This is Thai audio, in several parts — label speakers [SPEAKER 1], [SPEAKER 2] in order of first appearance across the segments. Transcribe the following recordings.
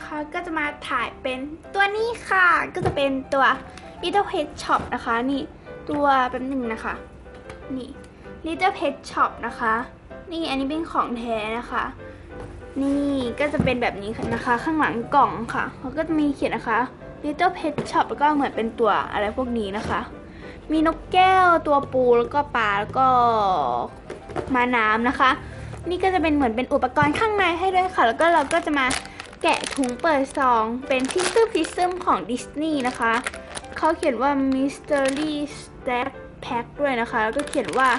[SPEAKER 1] นะคะก็จะมาถ่ายเป็นตัวนี้ค่ะ ก็จะเป็นตัว Little Pet Shop นะคะ นี่ตัวแป๊บหนึ่งนะคะ นี่ Little Pet Shop นะคะ นี่อันนี้เป็นของแท้นะคะ นี่ก็จะเป็นแบบนี้นะคะ ข้างหลังกล่องค่ะเขาก็จะมีเขียนนะคะ Little Pet Shop แล้วก็เหมือนเป็นตัวอะไรพวกนี้นะคะ มีนกแก้วตัวปูแล้วก็ปลาแล้วก็มาน้ำนะคะ นี่ก็จะเป็นเหมือนเป็นอุปกรณ์ข้างในให้ด้วยค่ะ แล้วก็เราก็จะมา แกะถุงเปิดซอง เป็นพิซซึมพิซซึมของดิสนีย์นะคะ เขาเขียนว่า Mystery Stack Pack ด้วยนะคะ แล้วก็เขียนว่า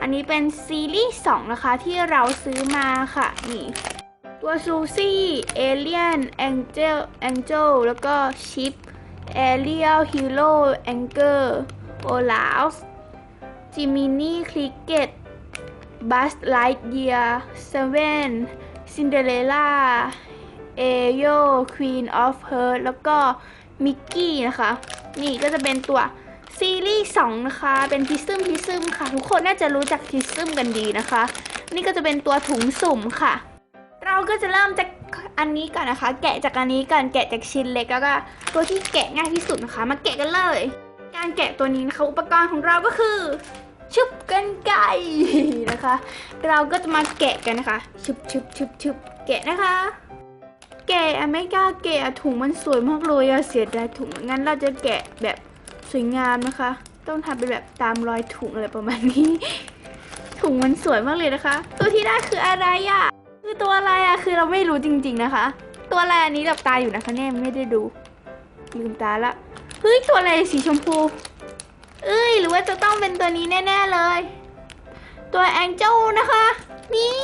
[SPEAKER 1] อันนี้เป็นซีรีส์2นะคะที่เราซื้อมาค่ะ นี่ ตัวซูซี่เอเลียนแองเจลแองเจลแล้วก็ชิปเอเรียลฮีโร่แองเกอร์โอลาฟจิมินี่คริกเก็ตบัสไลท์เยียเซเว่นซินเดอเรล่า เอโยควีนออฟเฮิร์แล้วก็มิกกี้นะคะ นี่ก็จะเป็นตัวซีรีส์2นะคะ เป็นพิซซึมพิซซึมค่ะ ทุกคนน่าจะรู้จักพิซซึมกันดีนะคะ นี่ก็จะเป็นตัวถุงสุ่มค่ะ เราก็จะเริ่มจากอันนี้ก่อนนะคะ แกะจากอันนี้ก่อนแกะจากชิ้นเล็กแล้วก็ตัวที่แกะง่ายที่สุดนะคะ มาแกะกันเลย การแกะตัวนี้นะคะ อุปกรณ์ของเราก็คือชุบกันไก่นะคะ เราก็จะมาแกะกันนะคะ ชุบชุบชุบชุบแกะนะคะ แกะอะไม่กล้าแกะถุงมันสวยมากเลยอะเสียดายถุงงั้นเราจะแกะแบบสวยงามนะคะ ต้องทำเป็นแบบตามรอยถุงอะไรประมาณนี้ ถุงมันสวยมากเลยนะคะ ตัวที่ได้คืออะไรอะคือตัวอะไรอะคือเราไม่รู้จริง ๆนะคะ ตัวอะไรอันนี้หลับตาอยู่นะคะแน่ไม่ได้ดูลืมตาละเฮ้ยตัวอะไรสีชมพู เอ้ย หรือว่าจะต้องเป็นตัวนี้แน่ ๆเลย ตัวแองเจิลนะคะ นี่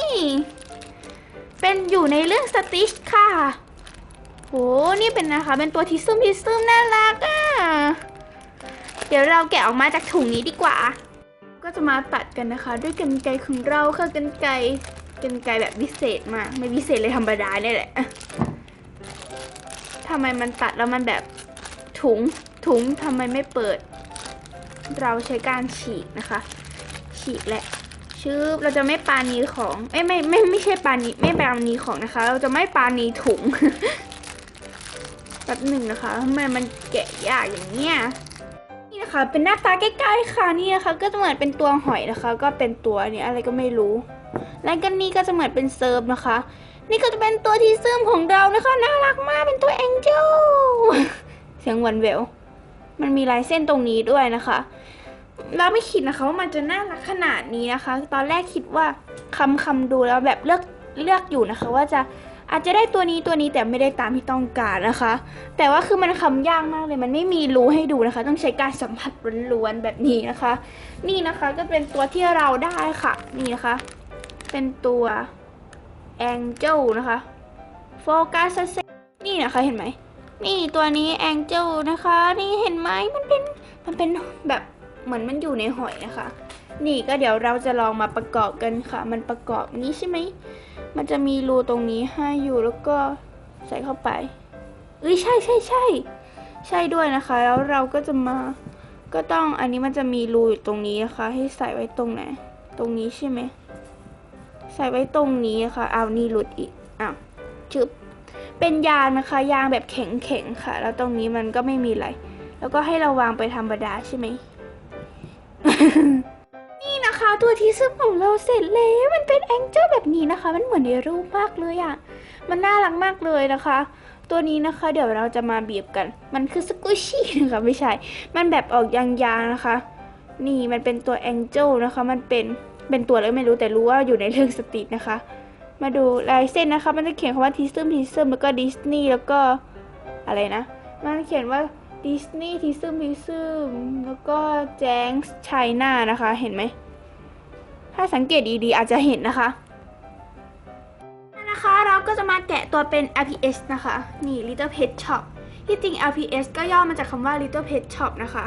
[SPEAKER 1] เป็นอยู่ในเรื่องสติชค่ะโหนี่เป็นนะคะ เป็นตัวทิซึมทิซึมน่ารักอะ เดี๋ยวเราแกะออกมาจากถุงนี้ดีกว่า ก็จะมาตัดกันนะคะ ด้วยกันไกรของเราค่ะกันไกรกันไกลแบบพิเศษมาก ไม่พิเศษเลยธรรมดาเนี่ยแหละทำไมมันตัดแล้วมันแบบถุงถุงทำไมไม่เปิด เราใช้การฉีกนะคะ ฉีกแหละ ชืบเราจะไม่ปานีของไม่ไม่ไม่ไม่ใช่ปานีไม่ปานีของนะคะ เราจะไม่ปานีถุงแป๊บหนึ่งนะคะทำไมมันแกะยากอย่างเนี้ยนี่นะคะ เป็นหน้าตาใกล้ๆค่ะนี่นะคะก็จะเหมือนเป็นตัวหอยนะคะ ก็เป็นตัวเนี่ยอะไรก็ไม่รู้และกันนี่ก็จะเหมือนเป็นเซิร์ฟนะคะ นี่ก็จะเป็นตัวที่ซึมของเรานะคะน่ารักมากเป็นตัวแองเจิลเสียงหวานแหววมันมีลายเส้นตรงนี้ด้วยนะคะ เราไม่คิดนะคะว่ามันจะน่ารักขนาดนี้นะคะ ตอนแรกคิดว่าคำคำดูแล้วแบบเลือกเลือกอยู่นะคะ ว่าจะอาจจะได้ตัวนี้ตัวนี้แต่ไม่ได้ตามที่ต้องการนะคะ แต่ว่าคือมันคำยากมากเลย มันไม่มีรู้ให้ดูนะคะ ต้องใช้การสัมผัสล้วนๆแบบนี้นะคะ นี่นะคะก็เป็นตัวที่เราได้ค่ะ นี่นะคะ เป็นตัว Angel นะคะโฟกัสนี่นะคะเห็นไหมนี่ตัวนี้ Angel นะคะ นี่เห็นไหมมันเป็นมันเป็นแบบ เหมือนมันอยู่ในหอยนะคะ นี่ก็เดี๋ยวเราจะลองมาประกอบกันค่ะ มันประกอบนี้ใช่ไหม มันจะมีรูตรงนี้ให้อยู่แล้วก็ใส่เข้าไปเอ้ยใช่ใช่ใช่ใช่ด้วยนะคะ แล้วเราก็จะมาก็ต้องอันนี้มันจะมีรูอยู่ตรงนี้นะคะ ให้ใส่ไว้ตรงไหน ตรงนี้ใช่ไหมใส่ไว้ตรงนี้นะคะเอานี่หลุดอีกอ้าวชึบเป็นยางนะคะ ยางแบบแข็งๆค่ะ แล้วตรงนี้มันก็ไม่มีอะไร แล้วก็ให้เราวางไปธรรมดาใช่ไหม นี่นะคะตัวที่ซึ่งของเราเสร็จแล้วมันเป็นแองเจิลแบบนี้นะคะ มันเหมือนในรูปมากเลยอะ่ะมันน่ารักมากเลยนะคะ ตัวนี้นะคะเดี๋ยวเราจะมาบีบกัน มันคือสกุชี่นะคะไม่ใช่ มันแบบออกยางๆนะคะ นี่มันเป็นตัวแองเจิลนะคะ มันเป็นเป็นตัวอะไรไม่รู้แต่รู้ว่าอยู่ในเรื่องสตรีทนะคะ มาดูลายเส้นนะคะ มันจะเขียนคำว่าทิซึมทิซึมแล้วก็ดิสนีย์แล้วก็อะไรนะ มันเขียนว่า ดิสนีย์ทิซึมทิซึมแล้วก็แจ้งไชน่านะคะ เห็นไหม ถ้าสังเกตดีๆ อาจจะเห็นนะคะนะคะเราก็จะมาแกะตัวเป็น RPS นะคะ นี่ Little Pet Shop ที่จริง RPS ก็ย่อมาจากคำว่า Little Pet Shop นะคะ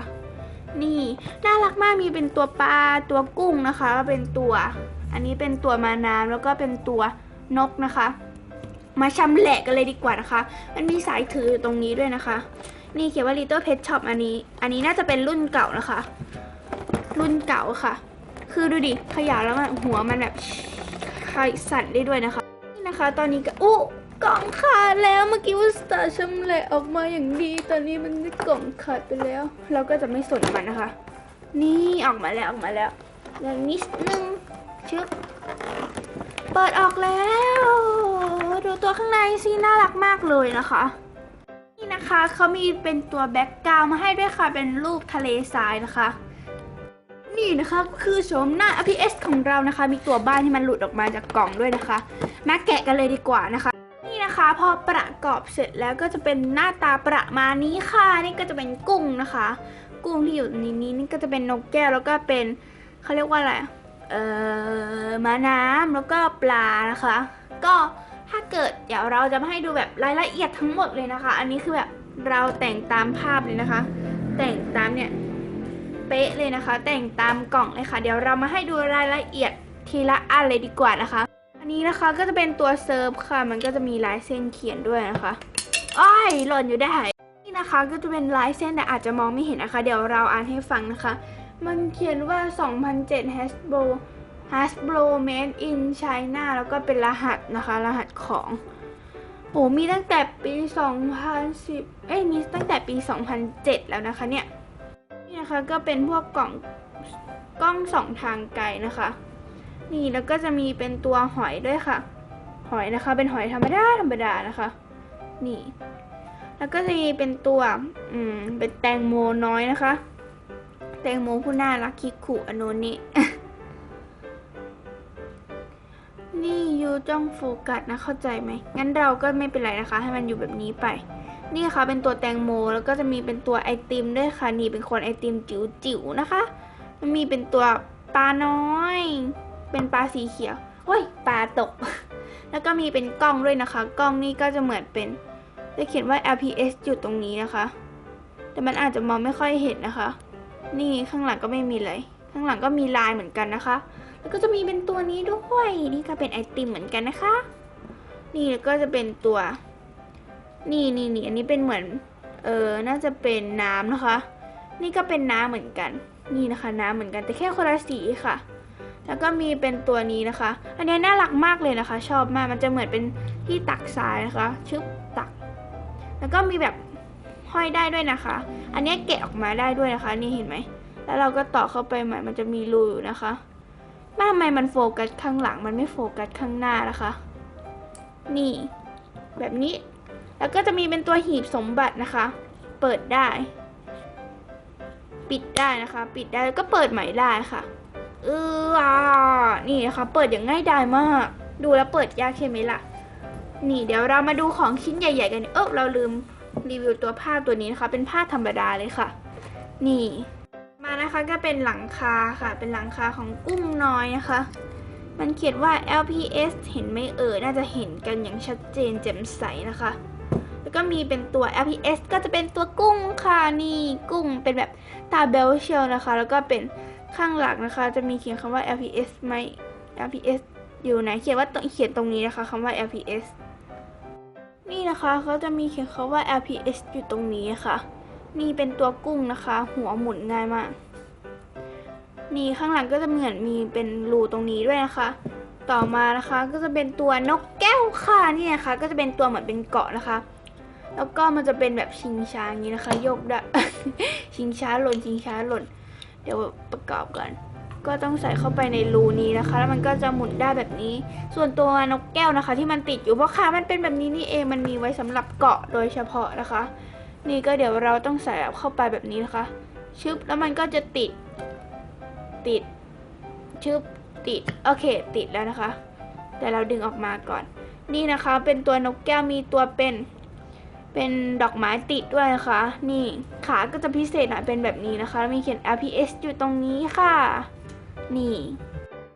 [SPEAKER 1] นี่น่ารักมากมีเป็นตัวปลาตัวกุ้งนะคะ เป็นตัว อันนี้เป็นตัวมาน้ำแล้วก็เป็นตัวนกนะคะ มาชำแหละกันเลยดีกว่านะคะ มันมีสายถืออยู่ตรงนี้ด้วยนะคะ นี่เขียนว่า Little Pet Shop อันนี้ อันนี้น่าจะเป็นรุ่นเก่านะคะ รุ่นเก่าค่ะ คือดูดิขยะแล้วมันหัวมันแบบสั่นได้ด้วยนะคะ นี่นะคะตอนนี้ก็อู้กล่องขาดแล้วเมื่อกี้ว่าสตาร์ชำแหละออกมาอย่างดี ตอนนี้มันได้กล่องขาดไปแล้ว เราก็จะไม่สนมันนะคะ นี่ออกมาแล้วออกมาแล้วอย่างนิดนึงชึบเปิดออกแล้ว ดูตัวข้างในสิน่ารักมากเลยนะคะ นี่นะคะเขามีเป็นตัวแบ็กกราวมาให้ด้วยค่ะเป็นรูปทะเลทรายนะคะ นี่นะคะคือโฉมหน้า RPS ของเรานะคะ มีตัวบ้านที่มันหลุดออกมาจากกล่องด้วยนะคะ มาแกะกันเลยดีกว่านะคะ นี่นะคะพอประกอบเสร็จแล้วก็จะเป็นหน้าตาประมาณนี้ค่ะ นี่ก็จะเป็นกุ้งนะคะ กุ้งที่อยู่ในนี้นี่ก็จะเป็นนกแก้วแล้วก็เป็นเขาเรียกว่าอะไรเอ่อมาน้ำแล้วก็ปลานะคะ ก็ ถ้าเกิดเดี๋ยวเราจะมาให้ดูแบบรายละเอียดทั้งหมดเลยนะคะ อันนี้คือแบบเราแต่งตามภาพเลยนะคะ แต่งตามเนี่ยเป๊ะเลยนะคะ แต่งตามกล่องเลยค่ะ เดี๋ยวเรามาให้ดูรายละเอียดทีละอันเลยดีกว่านะคะ อันนี้นะคะก็จะเป็นตัวเซิร์ฟค่ะ มันก็จะมีลายเส้นเขียนด้วยนะคะอ้อยหล่นอยู่ได้นี่นะคะก็จะเป็นลายเส้นแต่อาจจะมองไม่เห็นนะคะ เดี๋ยวเราอ่านให้ฟังนะคะ มันเขียนว่า 2007 Hasbro Hasbro Made in China แล้วก็เป็นรหัสนะคะ รหัสของโอ้มีตั้งแต่ปี 2010 เอ้ย มีตั้งแต่ปี 2007 แล้วนะคะเนี่ย นี่นะคะก็เป็นพวกกล่องกล้องสองทางไกลนะคะ นี่แล้วก็จะมีเป็นตัวหอยด้วยค่ะ หอยนะคะ เป็นหอยธรรมดาธรรมดานะคะ นี่ แล้วก็จะมีเป็นตัว อืม เป็นแตงโมน้อยนะคะ แตงโมผู้น่ารักคิคุอโนนิ จ้องโฟกัสนะเข้าใจไหม งั้นเราก็ไม่เป็นไรนะคะ ให้มันอยู่แบบนี้ไป นี่ค่ะเป็นตัวแตงโมแล้วก็จะมีเป็นตัวไอติมด้วยค่ะ นี่เป็นคนไอติมจิ๋วๆนะคะ มันมีเป็นตัวปลาน้อย เป็นปลาสีเขียวเฮ้ยปลาตก แล้วก็มีเป็นกล้องด้วยนะคะ กล้องนี่ก็จะเหมือนเป็นจะเขียนว่า LPS อยู่ตรงนี้นะคะ แต่มันอาจจะมองไม่ค่อยเห็นนะคะ นี่ข้างหลังก็ไม่มีเลย ข้างหลังก็มีลายเหมือนกันนะคะ แล้วก็จะมีเป็นตัวนี้ด้วย นี่ก็เป็นไอติมเหมือนกันนะคะ นี่แล้วก็จะเป็นตัว นี่นี่นี่อันนี้เป็นเหมือน เออ น่าจะเป็นน้ำนะคะ นี่ก็เป็นน้ำเหมือนกัน นี่นะคะ น้ำเหมือนกันแต่แค่คนละสีค่ะ แล้วก็มีเป็นตัวนี้นะคะ อันนี้น่ารักมากเลยนะคะ ชอบมาก มันจะเหมือนเป็นที่ตักทรายนะคะ ชึบตัก แล้วก็มีแบบห้อยได้ด้วยนะคะ อันนี้แกะออกมาได้ด้วยนะคะ นี่เห็นไหม แล้วเราก็ต่อเข้าไปใหม่ มันจะมีรูอยู่นะคะ ทำไมมันโฟกัสข้างหลังมันไม่โฟกัสข้างหน้านะคะ นี่ แบบนี้ แล้วก็จะมีเป็นตัวหีบสมบัตินะคะ เปิดได้ ปิดได้นะคะ ปิดได้แล้วก็เปิดใหม่ได้ค่ะเอออ่านี่นะคะ เปิดอย่างง่ายดายมาก ดูแล้วเปิดยากใช่ไหมล่ะ นี่เดี๋ยวเรามาดูของชิ้นใหญ่ ๆ กัน เออเราลืมรีวิวตัวผ้าตัวนี้นะคะ เป็นผ้าธรรมดาเลยค่ะ นี่ นะคะก็เป็นหลังคาค่ะ เป็นหลังคาของกุ้งน้อยนะคะ มันเขียนว่า LPS เห็นไหมเอ่ยน่าจะเห็นกันอย่างชัดเจนแจ่มใสนะคะ แล้วก็มีเป็นตัว LPS ก็จะเป็นตัวกุ้งค่ะนี่กุ้งเป็นแบบตาเบลเชลนะคะ แล้วก็เป็นข้างหลังนะคะ จะมีเขียนคำว่า LPS ไหม LPS อยู่ไหนเขียนว่าเขียนตรงนี้นะคะคำว่า LPS นี่นะคะเขาจะมีเขียนคำว่า LPS อยู่ตรงนี้ค่ะ นี่เป็นตัวกุ้งนะคะ หัวหมุนง่ายมาก นี่ข้างหลังก็จะเหมือนมีเป็นรูตรงนี้ด้วยนะคะ ต่อมานะคะก็จะเป็นตัวนกแก้วค่ะนี่นะคะ ก็จะเป็นตัวเหมือนเป็นเกาะนะคะ แล้วก็มันจะเป็นแบบชิงช้าอย่างนี้นะคะ ยกได้ชิงช้าหล่นชิงช้าหล่น เดี๋ยวประกอบกันก็ต้องใส่เข้าไปในรูนี้นะคะ แล้วมันก็จะหมุนได้แบบนี้ ส่วนตัวนกแก้วนะคะ ที่มันติดอยู่เพราะขามันเป็นแบบนี้นี่เองมันมีไว้สำหรับเกาะโดยเฉพาะนะคะ นี่ก็เดี๋ยวเราต้องใส่เข้าไปแบบนี้นะคะ ชึบแล้วมันก็จะติด ติดชึบติด โอเค ติดแล้วนะคะ แต่เราดึงออกมาก่อน นี่นะคะ เป็นตัวนกแก้วมีตัวเป็น เป็นดอกไม้ติดด้วยนะคะ นี่ขาก็จะพิเศษหน่อยเป็นแบบนี้นะคะ มีเขียน LPS อยู่ตรงนี้ค่ะ นี่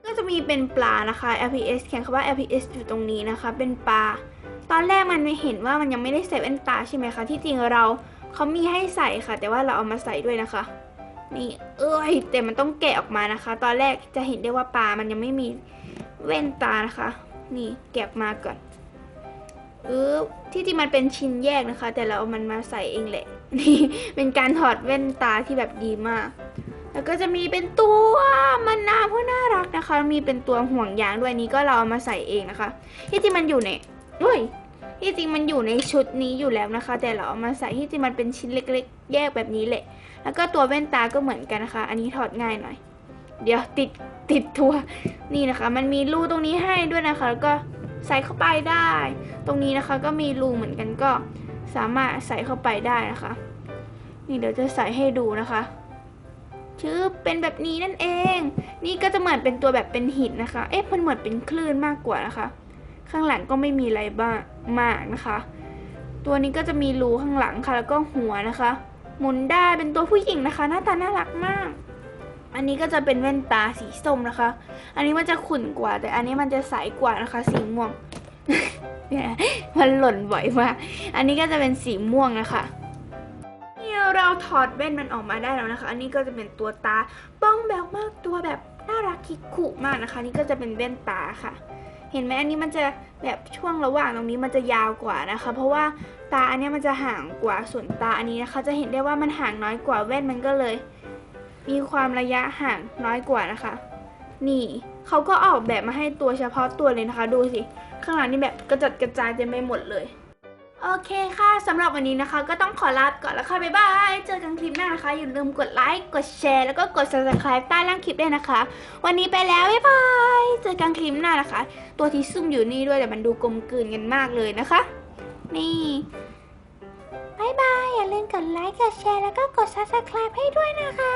[SPEAKER 1] ก็จะมีเป็นปลานะคะ LPS เขียนคำว่า LPS อยู่ตรงนี้นะคะ เป็นปลา ตอนแรกมันไม่เห็นว่ามันยังไม่ได้ใส่แว่นตาใช่ไหมคะ ที่จริงเราเขามีให้ใส่ค่ะ แต่ว่าเราเอามาใส่ด้วยนะคะ นี่เอ้ยแต่มันต้องแกะออกมานะคะ ตอนแรกจะเห็นได้ว่าปลามันยังไม่มีแว่นตานะคะ นี่แกะมาก่อนเออที่จริงมันเป็นชิ้นแยกนะคะ แต่เราเอามันมาใส่เองแหละ นี่เป็นการถอดแว่นตาที่แบบดีมาก แล้วก็จะมีเป็นตัวมันนาผู้น่ารักนะคะ มีเป็นตัวห่วงยางด้วยนี้ก็เราเอามาใส่เองนะคะ ที่จริงมันอยู่ในเฮ้ยที่จริงมันอยู่ในชุดนี้อยู่แล้วนะคะ แต่เราเอามาใส่ที่จริงมันเป็นชิ้นเล็ก ๆ แยกแบบนี้แหละ แล้วก็ตัวแว่นตาก็เหมือนกันนะคะ อันนี้ถอดง่ายหน่อย เดี๋ยวติดติดตัวนี่นะคะ มันมีรูตรงนี้ให้ด้วยนะคะ แล้วก็ใส่เข้าไปได้ ตรงนี้นะคะก็มีรูเหมือนกันก็สามารถใส่เข้าไปได้นะคะ นี่เดี๋ยวจะใส่ให้ดูนะคะชื่อเป็นแบบนี้นั่นเอง นี่ก็จะเหมือนเป็นตัวแบบเป็นหินนะคะ เอ๊ะมันเหมือนเป็นคลื่นมากกว่านะคะ ข้างหลังก็ไม่มีอะไรบ้างมากนะคะ ตัวนี้ก็จะมีรูข้างหลังค่ะ แล้วก็หัวนะคะ หมุนได้เป็นตัวผู้หญิงนะคะ หน้าตาน่ารักมาก อันนี้ก็จะเป็นแว่นตาสีส้มนะคะ อันนี้มันจะขุ่นกว่า แต่อันนี้มันจะใสกว่านะคะ สีม่วงเนี่ยมันหล่นบ่อยมาก อันนี้ก็จะเป็นสีม่วงนะคะนี่เราถอดแว่นมันออกมาได้แล้วนะคะ อันนี้ก็จะเป็นตัวตาป้องแบบมากตัวแบบน่ารักคิกคุมากนะคะ นี่ก็จะเป็นแว่นตาค่ะ เห็นไหมอันนี้มันจะแบบช่วงระหว่างตรงนี้มันจะยาวกว่านะคะ เพราะว่าตาอันนี้มันจะห่างกว่าส่วนตาอันนี้นะคะ จะเห็นได้ว่ามันห่างน้อยกว่าแว่นมันก็เลย มีความระยะห่างน้อยกว่านะคะ นี่เขาก็ออกแบบมาให้ตัวเฉพาะตัวเลยนะคะ ดูสิข้างหลังนี่แบบกระจัดกระจายเต็มไปหมดเลย โอเคค่ะสำหรับวันนี้นะคะ ก็ต้องขอลาปก่อนแล้วค่ะ บ๊ายบาย เจอกันคลิปหน้านะคะ อย่าลืมกดไลค์ กดแชร์ แล้วก็กด subscribe ใต้ล่างคลิปด้วยนะคะ วันนี้ไปแล้ว บ๊ายบาย เจอกันคลิปหน้านะคะ ตัวที่ซุ่มอยู่นี่ด้วยแต่มันดูกลมกลืนกันมากเลยนะคะ นี่บ๊ายบาย อย่าลืมกดไลค์ กดแชร์ แล้วก็กด subscribe ให้ด้วยนะคะ